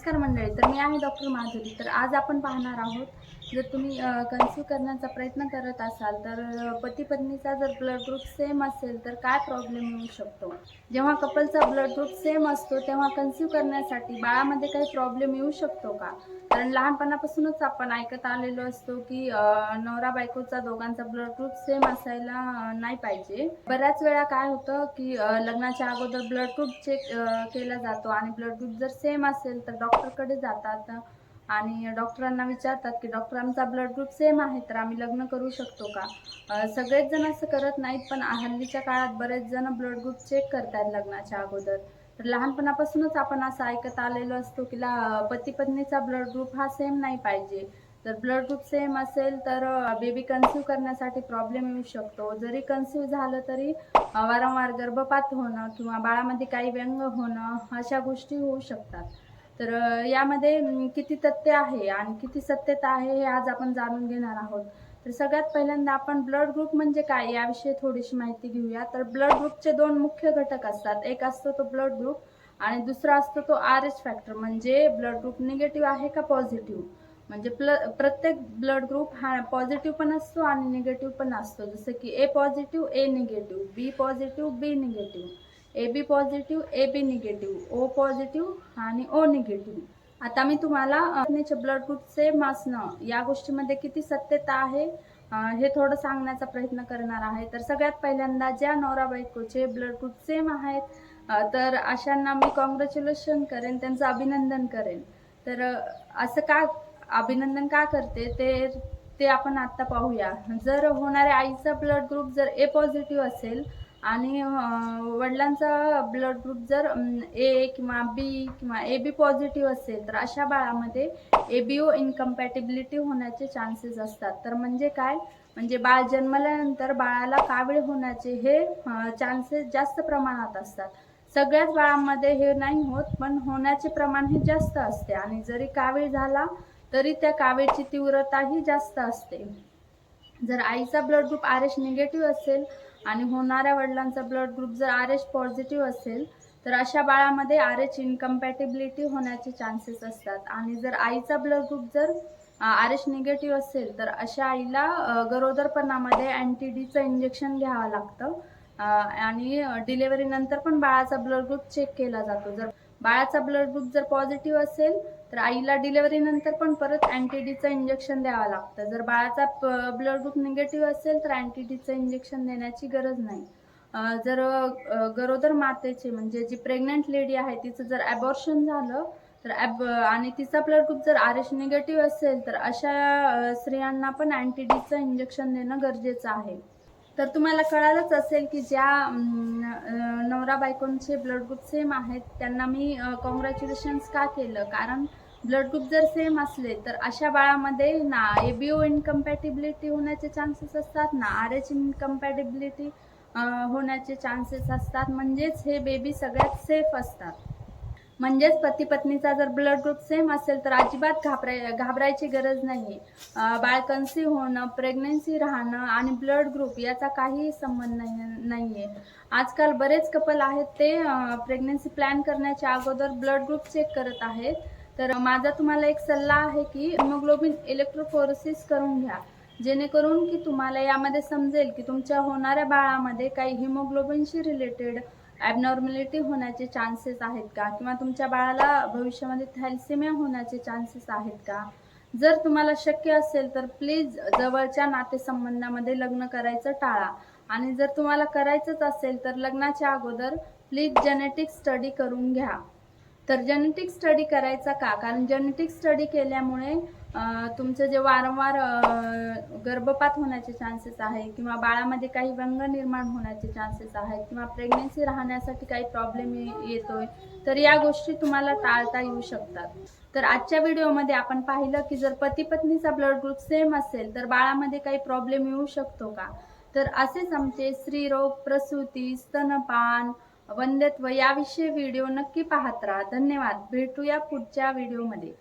नमस्कार मंडळी. तर मी आहे डॉक्टर माधुरी. तर आज आपण पाहणार आहोत जर तुम्ही कन्सिव्ह करण्याचा प्रयत्न करत असाल तर पती पत्नीचा जर ब्लड ग्रुप सेम असेल तर काय प्रॉब्लेम येऊ शकतो? जेव्हा कपलचा ब्लड ग्रुप सेम असतो तेव्हा कन्सिव्ह करण्यासाठी बाळामध्ये काही प्रॉब्लेम येऊ शकतो का? कारण लहानपणापासूनच आपण ऐकत आलेलो असतो की नवरा बायकोचा दोघांचा ब्लड ग्रुप सेम असायला नाही पाहिजे. बऱ्याच वेळा काय होतं की लग्नाच्या अगोदर ब्लड ग्रुप चेक केला जातो आणि ब्लड ग्रुप जर सेम असेल तर डॉक्टरकडे जातात. आणि डॉक्टरांना विचारतात की डॉक्टर आमचा ब्लड ग्रुप सेम आहे तर आम्ही लग्न करू शकतो का? सगळेच जण असं करत नाहीत पण हल्लीच्या काळात बरेच जण ब्लड ग्रुप चेक करतात लग्नाच्या अगोदर. तर लहानपणापासूनच आपण असं ऐकत आलेलो असतो की पती पत्नीचा ब्लड ग्रुप हा सेम नाही पाहिजे. जर ब्लड ग्रुप सेम असेल तर बेबी कन्सिव्ह करण्यासाठी प्रॉब्लेम येऊ शकतो. जरी कन्सिव्ह झालं तरी वारंवार गर्भपात होणं किंवा बाळामध्ये काही व्यंग होणं अशा गोष्टी होऊ शकतात. तर यामध्ये किती तथ्य आहे आणि किती सत्यता आहे हे आज आपण जाणून घेणार आहोत. तर सगळ्यात पहिल्यांदा आपण ब्लड ग्रुप म्हणजे काय याविषयी थोडीशी माहिती घेऊया. तर ब्लड ग्रुपचे दोन मुख्य घटक असतात. एक असतो तो ब्लड ग्रुप आणि दुसरा असतो तो आर एच फॅक्टर म्हणजे ब्लड ग्रुप निगेटिव्ह आहे का पॉझिटिव्ह? म्हणजे प्ल प्रत्येक ब्लड ग्रुप हा पॉझिटिव्ह पण असतो आणि निगेटिव्ह पण असतो. जसं की A positive A negative B positive B negative. A B positive A B negative O positive आणि ओ निगेटिव्ह. आता मी तुम्हाला ब्लड ग्रुपचे सेम असणं या गोष्टीमध्ये किती सत्यता आहे हे थोडं सांगण्याचा प्रयत्न करणार आहे. तर सगळ्यात पहिल्यांदा ज्या नवरा बायकोचे ब्लड ग्रुप सेम आहेत तर अशांना मी कॉंग्रॅच्युलेशन करेन त्यांचं अभिनंदन करेन. तर असं का अभिनंदन का करते ते ते आपण आत्ता पाहूया. जर होणाऱ्या आईचा ब्लड ग्रुप जर ए पॉझिटिव्ह असेल आणि वडिलांचा ब्लड ग्रुप जर ए किंवा बी किंवा ए बी पॉझिटिव्ह असेल तर अशा बाळामध्ये ए बी ओ इनकम्पॅटिबिलिटी होण्याचे चान्सेस असतात. तर म्हणजे काय? म्हणजे बाळ जन्मल्यानंतर बाळाला कावीळ होण्याचे हे चान्सेस जास्त प्रमाणात असतात. सगळ्याच बाळांमध्ये हे नाही होत पण होण्याचे प्रमाण हे जास्त असते. आणि जरी कावीळ झाला तरी त्या कावीळची तीव्रताही जास्त असते. जर आईचा blood group R S negative असेल आणि होणाऱ्या वडिलांचा ब्लड ग्रुप जर आर एच पॉझिटिव्ह असेल तर अशा बाळामध्ये आर एच इनकम्पॅटिबिलिटी होण्याचे चान्सेस असतात. आणि जर आईचा ब्लड ग्रुप जर आर एच निगेटिव्ह असेल तर अशा आईला गरोदरपणामध्ये अँटी डीचं इंजेक्शन घ्यावं लागतं. आणि डिलेवरी नंतर पण बाळाचा ब्लड ग्रुप चेक केला जातो. जर बाळाचा ब्लड ग्रुप जर पॉझिटिव्ह असेल तर आईला डिलेवरी नंतर पण परत अँटीडीचं इंजेक्शन द्यावं लागतं. जर बाळाचा ब्लड ग्रुप निगेटिव्ह असेल तर अँटीडीचं इंजेक्शन देण्याची गरज नाही. जर गरोदर मातेचे म्हणजे जी प्रेग्नंट लेडी आहे तिचं जर ॲबॉर्शन झालं तर ॲब आणि तिचा ब्लड ग्रुप जर आर एच निगेटिव्ह असेल तर अशा स्त्रियांना पण अँटीडीचं इंजेक्शन देणं गरजेचं आहे. तर तुम्हाला कळालंच असेल की ज्या नवरा बायकोंचे ब्लड ग्रुप सेम आहेत त्यांना मी कॉंग्रॅच्युलेशन्स का केलं? कारण ब्लड ग्रुप जर सेम असले तर अशा बाळामध्ये ना ए बी ओ इनकम्पॅटिबिलिटी होण्याचे चान्सेस असतात ना आर एच इनकम्पॅटिबिलिटी होण्याचे चान्सेस असतात. म्हणजेच हे बेबी सगळ्यात सेफ असतात. म्हणजेच पती पत्नीचा जर ब्लड ग्रुप सेम असेल तर अजिबात घाबराय घाबरायची गरज नाही बाळ कन्सीव्ह होणं प्रेग्नेन्सी राहणं आणि ब्लड ग्रुप याचा काहीही संबंध नाही आहे आजकाल बरेच कपल आहेत ते प्रेग्नेन्सी प्लॅन करण्याच्या अगोदर ब्लड ग्रुप चेक करत आहेत. तर माझा तुम्हाला एक सल्ला आहे की हिमोग्लोबिन इलेक्ट्रोफोरेसिस करून घ्या. जेणेकरून की तुम्हाला यामध्ये समजेल की तुमच्या होणाऱ्या बाळामध्ये काही हिमोग्लोबिनशी रिलेटेड ॲबनॉर्मॅलिटी होण्याचे चान्सेस आहेत का? किंवा तुमच्या बाळाला भविष्यामध्ये थॅल्सिमिया होण्याचे चान्सेस आहेत का? जर तुम्हाला शक्य असेल तर प्लीज जवळच्या नातेसंबंधामध्ये लग्न करायचं टाळा. आणि जर तुम्हाला करायचंच असेल तर लग्नाच्या अगोदर प्लीज जेनेटिक स्टडी करून घ्या. तर जेनेटिक स्टडी करायचा का? कारण जेनेटिक स्टडी केल्यामुळे तुमचं जे वारंवार गर्भपात होण्याचे चान्सेस आहे किंवा बाळामध्ये काही व्यंग निर्माण होण्याचे चान्सेस आहेत किंवा प्रेग्नेन्सी राहण्यासाठी काही प्रॉब्लेम येतोय तर या गोष्टी तुम्हाला टाळता येऊ शकतात. तर आजच्या व्हिडिओमध्ये आपण पाहिलं की जर पती पत्नीचा ब्लड ग्रुप सेम असेल तर बाळामध्ये काही प्रॉब्लेम येऊ शकतो का? तर असेच आमचे स्त्रीरोग प्रसूती स्तनपान वंध्यत्व याविषयी व्हिडिओ नक्की पाहत राहा. धन्यवाद. भेटूया पुढच्या व्हिडिओमध्ये.